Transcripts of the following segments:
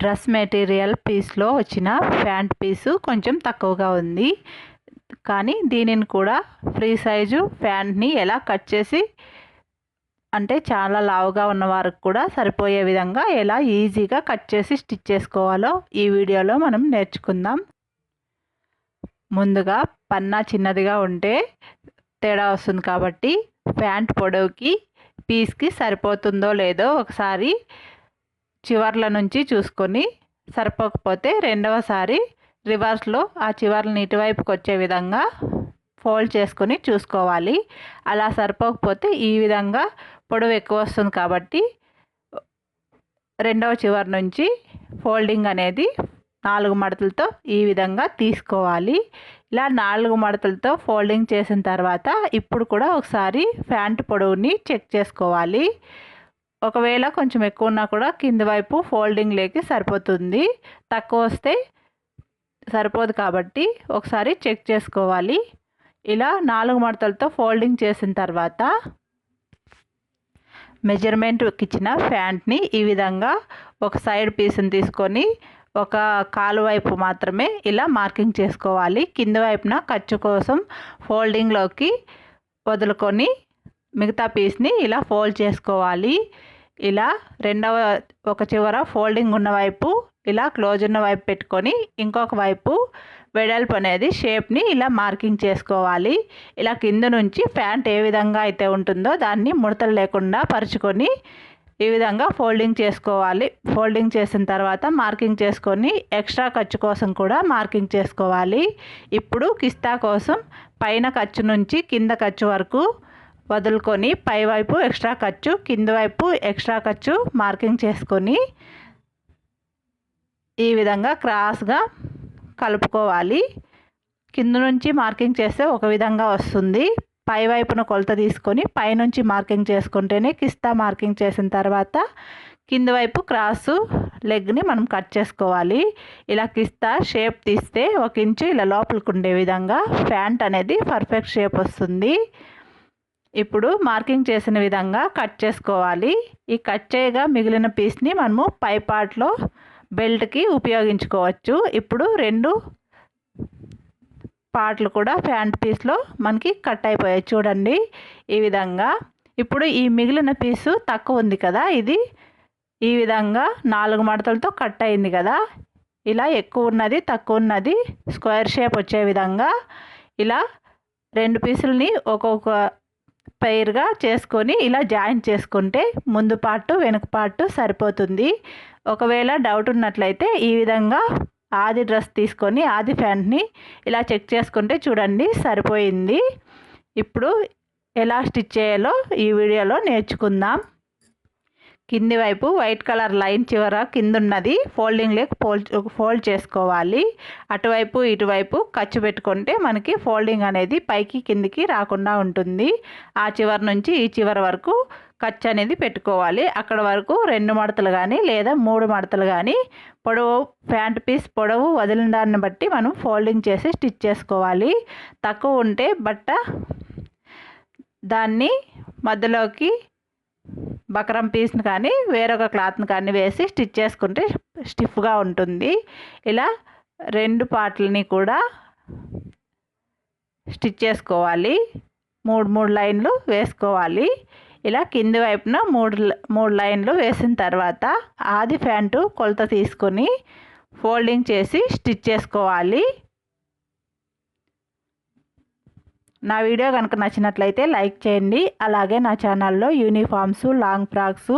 Dress material పీస్లో వచ్చిన pant పీసు కొంచెం తక్కువగా ఉంది. కానీ దీనిని కూడా ఫ్రీ సైజు ప్యాంట్ని ఎలా కట్ చేసి అంటే చాలా లావుగా ఉన్న వారికి కూడా సరిపోయే విధంగా ఎలా ఈజీగా కట్ చేసి స్టిచ్ చేసుకోవాలో ఈ వీడియోలో మనం నేర్చుకుందాం. ముందుగా పన్నా చిన్నదిగా ఉంటే తేడా వస్తుంది కాబట్టి ప్యాంట్ పొడవుకి పీస్కి సరిపోతుందో లేదో ఒకసారి చివర్ల నుంచి చూసుకొని సరిపోకపోతే రెండవసారి రివర్స్లో ఆ చివర్లను ఇటువైపుకి వచ్చే విధంగా ఫోల్డ్ చేసుకొని చూసుకోవాలి. అలా సరిపోకపోతే ఈ విధంగా పొడవు ఎక్కువ వస్తుంది కాబట్టి రెండవ చివరి నుంచి ఫోల్డింగ్ అనేది నాలుగు మడతలతో ఈ విధంగా తీసుకోవాలి. ఇలా నాలుగు మడతలతో ఫోల్డింగ్ చేసిన తర్వాత ఇప్పుడు కూడా ఒకసారి ప్యాంట్ పొడవుని చెక్ చేసుకోవాలి. ఒకవేళ కొంచెం ఎక్కువ ఉన్నా కూడా కింది వైపు ఫోల్డింగ్ లేకి సరిపోతుంది. తక్కువ వస్తే సరిపోదు కాబట్టి ఒకసారి చెక్ చేసుకోవాలి. ఇలా నాలుగు మడతలతో ఫోల్డింగ్ చేసిన తర్వాత మెజర్మెంట్కి ఇచ్చిన ప్యాంట్ని ఈ విధంగా ఒక సైడ్ పీస్ని తీసుకొని ఒక కాలు వైపు మాత్రమే ఇలా మార్కింగ్ చేసుకోవాలి. కింద వైపున ఖర్చు కోసం ఫోల్డింగ్లోకి వదులుకొని మిగతా పీస్ని ఇలా ఫోల్డ్ చేసుకోవాలి. ఇలా రెండవ ఒక చివర ఫోల్డింగ్ ఉన్న వైపు ఇలా క్లోజ్ ఉన్న వైపు పెట్టుకొని ఇంకొక వైపు వెడల్పు అనేది షేప్ని ఇలా మార్కింగ్ చేసుకోవాలి. ఇలా కింద నుంచి ప్యాంట్ ఏ విధంగా అయితే ఉంటుందో దాన్ని ముడతలు లేకుండా పరుచుకొని ఈ విధంగా ఫోల్డింగ్ చేసుకోవాలి. ఫోల్డింగ్ చేసిన తర్వాత మార్కింగ్ చేసుకొని ఎక్స్ట్రా ఖర్చు కోసం కూడా మార్కింగ్ చేసుకోవాలి. ఇప్పుడు కిస్తా కోసం పైన ఖర్చు నుంచి కింద ఖర్చు వరకు వదులుకొని పైవైపు ఎక్స్ట్రా ఖర్చు కింద వైపు ఎక్స్ట్రా ఖర్చు మార్కింగ్ చేసుకొని ఈ విధంగా క్రాస్గా కలుపుకోవాలి. కింద నుంచి మార్కింగ్ చేస్తే ఒక విధంగా వస్తుంది. పై వైపున కొలత తీసుకొని పైనుంచి మార్కింగ్ చేసుకుంటేనే కిస్తా మార్కింగ్ చేసిన తర్వాత కింద వైపు క్రాసు లెగ్ని మనం కట్ చేసుకోవాలి. ఇలా కిస్తా షేప్ తీస్తే ఒక ఇంచు ఇలా లోపలికి ఉండే విధంగా ప్యాంట్ అనేది పర్ఫెక్ట్ షేప్ వస్తుంది. ఇప్పుడు మార్కింగ్ చేసిన విధంగా కట్ చేసుకోవాలి. ఈ కట్ చేయగా మిగిలిన పీస్ని మనము పై పార్ట్లో బెల్ట్కి ఉపయోగించుకోవచ్చు. ఇప్పుడు రెండు పార్ట్లు కూడా ప్యాంట్ పీస్లో మనకి కట్ అయిపోయాయి. చూడండి ఈ విధంగా. ఇప్పుడు ఈ మిగిలిన పీసు తక్కువ ఉంది కదా ఇది ఈ విధంగా నాలుగు మడతలతో కట్ అయింది కదా. ఇలా ఎక్కువ ఉన్నది తక్కువ ఉన్నది స్క్వేర్ షేప్ వచ్చే విధంగా ఇలా రెండు పీసులని ఒక్కొక్క పెయిర్గా చేసుకొని ఇలా జాయిన్ చేసుకుంటే ముందు పార్టు వెనుక పార్టు సరిపోతుంది. ఒకవేళ డౌట్ ఉన్నట్లయితే ఈ విధంగా ఆది డ్రెస్ తీసుకొని ఆది ఫ్యాంట్ని ఇలా చెక్ చేసుకుంటే చూడండి సరిపోయింది. ఇప్పుడు ఎలా స్టిచ్ చేయాలో ఈ వీడియోలో నేర్చుకుందాం. కింది వైపు వైట్ కలర్ లైన్ చివర కింద ఉన్నది ఫోల్డింగ్ లేక్ ఫోల్డ్ ఫోల్డ్ చేసుకోవాలి. అటువైపు ఇటువైపు ఖర్చు పెట్టుకుంటే మనకి ఫోల్డింగ్ అనేది పైకి కిందికి రాకుండా ఉంటుంది. ఆ చివరి నుంచి ఈ చివరి వరకు ఖర్చు అనేది పెట్టుకోవాలి. అక్కడ వరకు రెండు మడతలు కానీ లేదా మూడు మడతలు కానీ పొడవు ప్యాంట్ పీస్ పొడవు వదిలిన దాన్ని బట్టి మనం ఫోల్డింగ్ చేసి స్టిచ్ చేసుకోవాలి. తక్కువ ఉంటే బట్ట దాన్ని మధ్యలోకి బకరం పీస్ని కానీ వేరొక క్లాత్ని కానీ వేసి స్టిచ్ చేసుకుంటే స్టిఫ్గా ఉంటుంది. ఇలా రెండు పార్ట్లని కూడా స్టిచ్ చేసుకోవాలి. మూడు మూడు లైన్లు వేసుకోవాలి. ఇలా కింది వైపున మూడు మూడు లైన్లు వేసిన తర్వాత ఆది ప్యాంటు కొలత తీసుకొని ఫోల్డింగ్ చేసి స్టిచ్ చేసుకోవాలి. నా వీడియో కనుక నచ్చినట్లయితే లైక్ చేయండి. అలాగే నా ఛానల్లో uniforms long frocks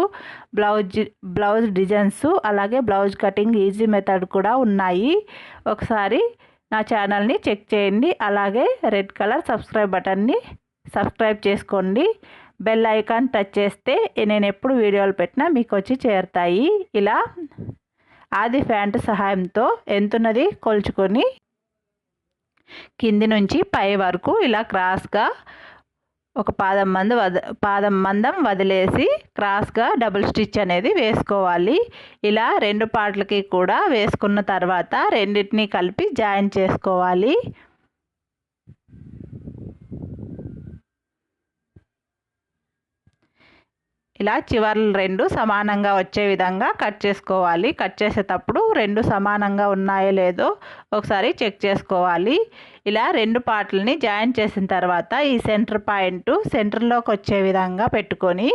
blouse blouse designs అలాగే బ్లౌజ్ కటింగ్ ఈజీ మెథడ్ కూడా ఉన్నాయి. ఒకసారి నా ఛానల్ని చెక్ చేయండి. అలాగే రెడ్ కలర్ సబ్స్క్రైబ్ బటన్ని సబ్స్క్రైబ్ చేసుకోండి. బెల్ ఐకాన్ టచ్ చేస్తే నేను ఎప్పుడు వీడియోలు పెట్టినా మీకు వచ్చి చేరుతాయి. ఇలా ఆది ప్యాంటు సహాయంతో ఎంతున్నది కొలుచుకొని కింది నుంచి పై వరకు ఇలా క్రాస్గా ఒక పాదం మంది వద పాదం మందం వదిలేసి క్రాస్గా డబుల్ స్టిచ్ అనేది వేసుకోవాలి. ఇలా రెండు పార్ట్లకి కూడా వేసుకున్న తర్వాత రెండింటిని కలిపి జాయిన్ చేసుకోవాలి. ఇలా చివర్లు రెండు సమానంగా వచ్చే విధంగా కట్ చేసుకోవాలి. కట్ చేసేటప్పుడు రెండు సమానంగా ఉన్నాయో లేదో ఒకసారి చెక్ చేసుకోవాలి. ఇలా రెండు పార్ట్లని జాయిన్ చేసిన తర్వాత ఈ సెంటర్ పాయింట్ సెంటర్లోకి వచ్చే విధంగా పెట్టుకొని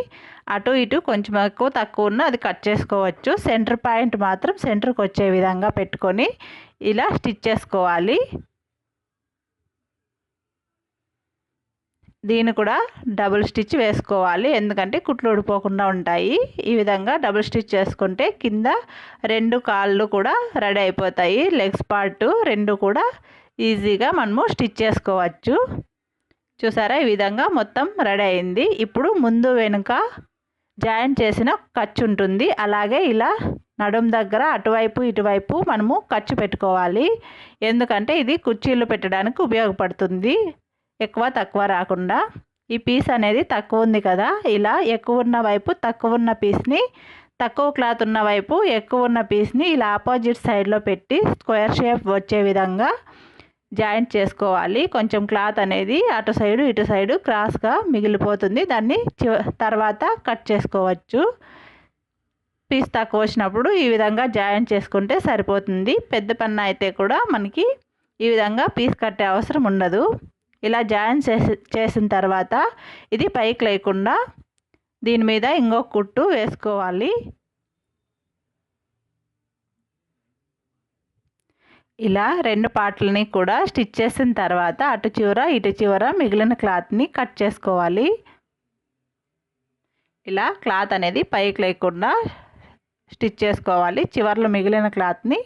అటు ఇటు కొంచెం ఎక్కువ తక్కువ ఉన్న అది కట్ చేసుకోవచ్చు. సెంటర్ పాయింట్ మాత్రం సెంటర్కి వచ్చే విధంగా పెట్టుకొని ఇలా స్టిచ్ చేసుకోవాలి. దీన్ని కూడా డబుల్ స్టిచ్ వేసుకోవాలి. ఎందుకంటే కుట్లు ఊడిపోకుండా ఉంటాయి. ఈ విధంగా డబుల్ స్టిచ్ చేసుకుంటే కింద రెండు కాళ్ళు కూడా రెడీ అయిపోతాయి. లెగ్స్ పార్ట్ రెండు కూడా ఈజీగా మనము స్టిచ్ చేసుకోవచ్చు. చూసారా? ఈ విధంగా మొత్తం రెడీ అయింది. ఇప్పుడు ముందు వెనుక జాయిన్ చేసిన ఖర్చు ఉంటుంది. అలాగే ఇలా నడుం దగ్గర అటువైపు ఇటువైపు మనము ఖర్చు పెట్టుకోవాలి. ఎందుకంటే ఇది కుర్చీలు పెట్టడానికి ఉపయోగపడుతుంది. ఎక్కువ తక్కువ రాకుండా ఈ పీస్ అనేది తక్కువ ఉంది కదా. ఇలా ఎక్కువ ఉన్న వైపు తక్కువ ఉన్న పీస్ని తక్కువ క్లాత్ ఉన్న వైపు ఎక్కువ ఉన్న పీస్ని ఇలా ఆపోజిట్ సైడ్లో పెట్టి స్క్వేర్ షేప్ వచ్చే విధంగా జాయింట్ చేసుకోవాలి. కొంచెం క్లాత్ అనేది అటు సైడు ఇటు సైడు క్రాస్గా మిగిలిపోతుంది. దాన్ని తర్వాత కట్ చేసుకోవచ్చు. పీస్ తక్కువ వచ్చినప్పుడు ఈ విధంగా జాయింట్ చేసుకుంటే సరిపోతుంది. పెద్ద పన్ను అయితే కూడా మనకి ఈ విధంగా పీస్ కట్టే అవసరం ఉండదు. ఇలా జాయిన్ చేసి చేసిన తర్వాత ఇది పైకి లేకుండా దీని మీద ఇంకొక కుట్టు వేసుకోవాలి. ఇలా రెండు పార్ట్లని కూడా స్టిచ్ చేసిన తర్వాత అటు చివర ఇటు చివర మిగిలిన క్లాత్ని కట్ చేసుకోవాలి. ఇలా క్లాత్ అనేది పైకి లేకుండా స్టిచ్ చేసుకోవాలి. చివర్లో మిగిలిన క్లాత్ని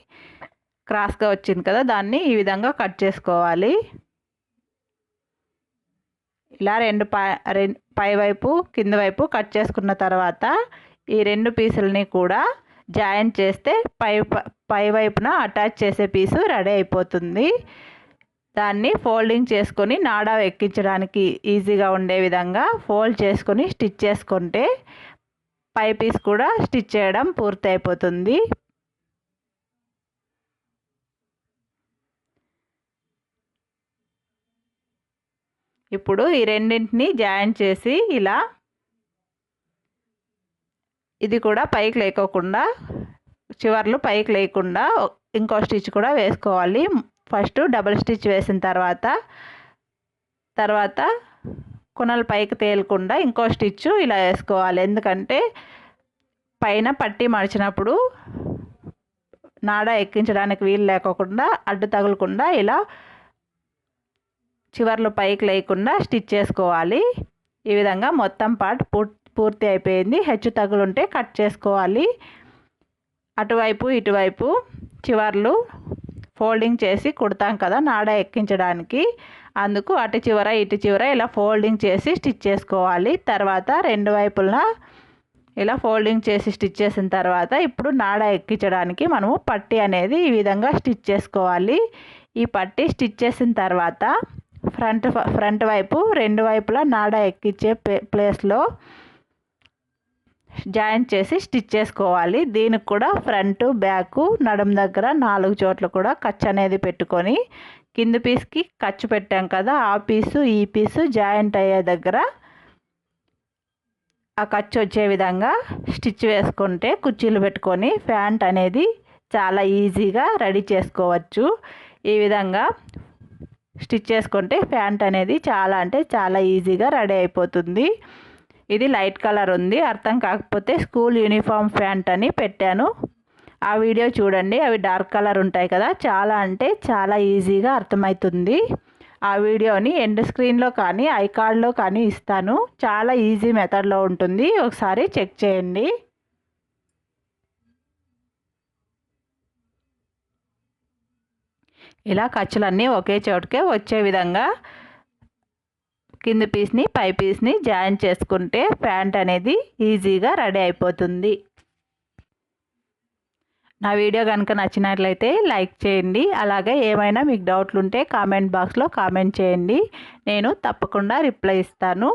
క్రాస్గా వచ్చింది కదా దాన్ని ఈ విధంగా కట్ చేసుకోవాలి. ఇలా రెండు పై పై వైపు కింద వైపు కట్ చేసుకున్న తర్వాత ఈ రెండు పీసులని కూడా జాయిన్ చేస్తే పై పై వైపున అటాచ్ చేసే పీసు రెడీ అయిపోతుంది. దాన్ని ఫోల్డింగ్ చేసుకొని నాడా ఎక్కించడానికి ఈజీగా ఉండే విధంగా ఫోల్డ్ చేసుకొని స్టిచ్ చేసుకుంటే పై పీస్ కూడా స్టిచ్ చేయడం పూర్తి అయిపోతుంది ఇప్పుడు ఈ రెండింటిని జాయిన్ చేసి ఇలా ఇది కూడా పైకి లేకోకుండా చివర్లు పైకి లేకుండా ఇంకో స్టిచ్ కూడా వేసుకోవాలి. ఫస్ట్ డబుల్ స్టిచ్ వేసిన తర్వాత తర్వాత కొనలు పైకి తేలకుండా ఇంకో స్టిచ్ ఇలా వేసుకోవాలి. ఎందుకంటే పైన పట్టి మడిచినప్పుడు నాడ ఎక్కించడానికి వీలు లేకోకుండా అడ్డు తగలకుండా ఇలా చివర్లు పైకి లేకుండా స్టిచ్ చేసుకోవాలి. ఈ విధంగా మొత్తం పార్ట్ పూర్తి అయిపోయింది. హెచ్చు తగులుంటే కట్ చేసుకోవాలి. అటువైపు ఇటువైపు చివర్లు ఫోల్డింగ్ చేసి కుడతాం కదా నాడ ఎక్కించడానికి. అందుకు అటు చివర ఇటు చివర ఇలా ఫోల్డింగ్ చేసి స్టిచ్ చేసుకోవాలి. తర్వాత రెండు వైపులా ఇలా ఫోల్డింగ్ చేసి స్టిచ్ చేసిన తర్వాత ఇప్పుడు నాడ ఎక్కించడానికి మనము పట్టి అనేది ఈ విధంగా స్టిచ్ చేసుకోవాలి. ఈ పట్టి స్టిచ్ చేసిన తర్వాత ఫ్రంట్ ఫ్రంట్ వైపు రెండు వైపులా నాడ ఎక్కించే ప్లేస్లో జాయింట్ చేసి స్టిచ్ చేసుకోవాలి. దీనికి కూడా ఫ్రంట్ బ్యాక్ నడుం దగ్గర నాలుగు చోట్ల కూడా ఖర్చు అనేది పెట్టుకొని కింది పీస్కి ఖర్చు పెట్టాం కదా ఆ పీసు ఈ పీసు జాయింట్ అయ్యే దగ్గర ఆ ఖర్చు వచ్చే విధంగా స్టిచ్ వేసుకుంటే కుర్చీలు పెట్టుకొని ప్యాంట్ అనేది చాలా ఈజీగా రెడీ చేసుకోవచ్చు. ఈ విధంగా స్టిచ్ చేసుకుంటే ప్యాంట్ అనేది చాలా అంటే చాలా ఈజీగా రెడీ అయిపోతుంది. ఇది లైట్ కలర్ ఉంది. అర్థం కాకపోతే స్కూల్ యూనిఫామ్ ప్యాంట్ అని పెట్టాను. ఆ వీడియో చూడండి. అవి డార్క్ కలర్ ఉంటాయి కదా. చాలా అంటే చాలా ఈజీగా అర్థమవుతుంది. ఆ వీడియోని ఎండ్ స్క్రీన్లో కానీ ఐ కార్డ్లో కానీ ఇస్తాను. చాలా ఈజీ మెథడ్లో ఉంటుంది. ఒకసారి చెక్ చేయండి. ఇలా ఖర్చులన్నీ ఒకే చోటుకే వచ్చే విధంగా కింద పీస్ని పై పీస్ని జాయిన్ చేసుకుంటే ప్యాంట్ అనేది ఈజీగా రెడీ అయిపోతుంది. నా వీడియో కనుక నచ్చినట్లయితే లైక్ చేయండి. అలాగే ఏమైనా మీకు డౌట్లు ఉంటే కామెంట్ బాక్స్లో కామెంట్ చేయండి. నేను తప్పకుండా రిప్లై ఇస్తాను.